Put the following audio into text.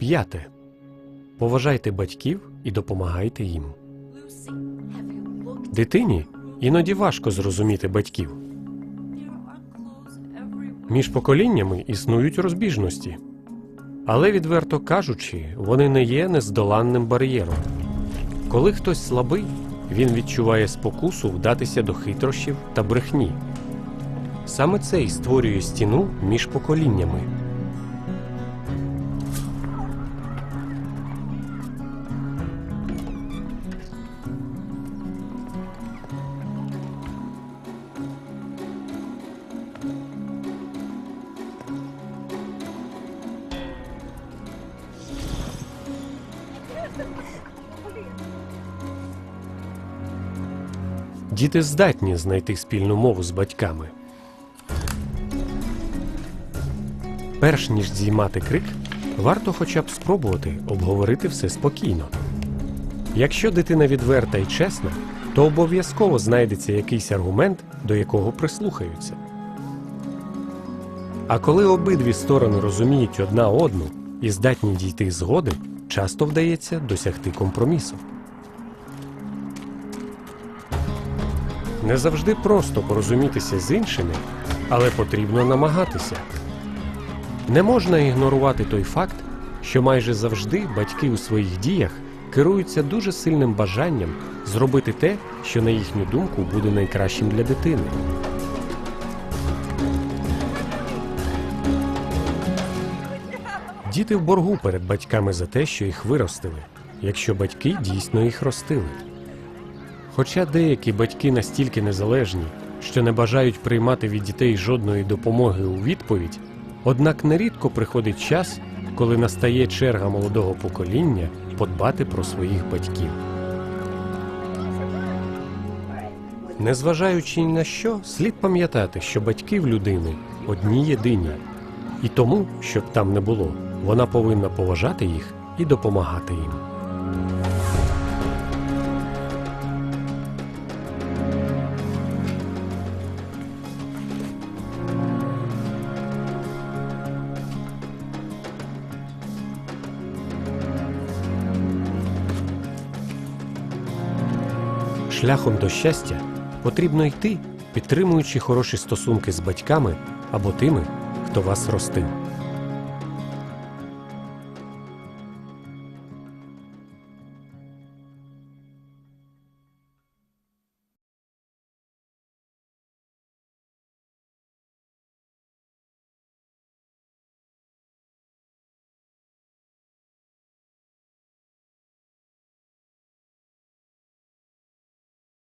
П'яте. Поважайте батьків і допомагайте їм. Дитині іноді важко зрозуміти батьків. Між поколіннями існують розбіжності. Але, відверто кажучи, вони не є нездоланним бар'єром. Коли хтось слабий, він відчуває спокусу вдатися до хитрощів та брехні. Саме це й створює стіну між поколіннями. Діти здатні знайти спільну мову з батьками. Перш ніж здіймати крик, варто хоча б спробувати обговорити все спокійно. Якщо дитина відверта і чесна, то обов'язково знайдеться якийсь аргумент, до якого прислухаються. А коли обидві сторони розуміють одна одну і здатні дійти згоди, часто вдається досягти компромісу. Не завжди просто порозумітися з іншими, але потрібно намагатися. Не можна ігнорувати той факт, що майже завжди батьки у своїх діях керуються дуже сильним бажанням зробити те, що на їхню думку буде найкращим для дитини. Діти в боргу перед батьками за те, що їх виростили, якщо батьки дійсно їх ростили. Хоча деякі батьки настільки незалежні, що не бажають приймати від дітей жодної допомоги у відповідь, однак нерідко приходить час, коли настає черга молодого покоління подбати про своїх батьків. Незважаючи на що, слід пам'ятати, що батьки в людини одні єдині, і тому, щоб там не було, вона повинна поважати їх і допомагати їм. Шляхом до щастя потрібно йти, підтримуючи хороші стосунки з батьками або тими, хто вас ростив.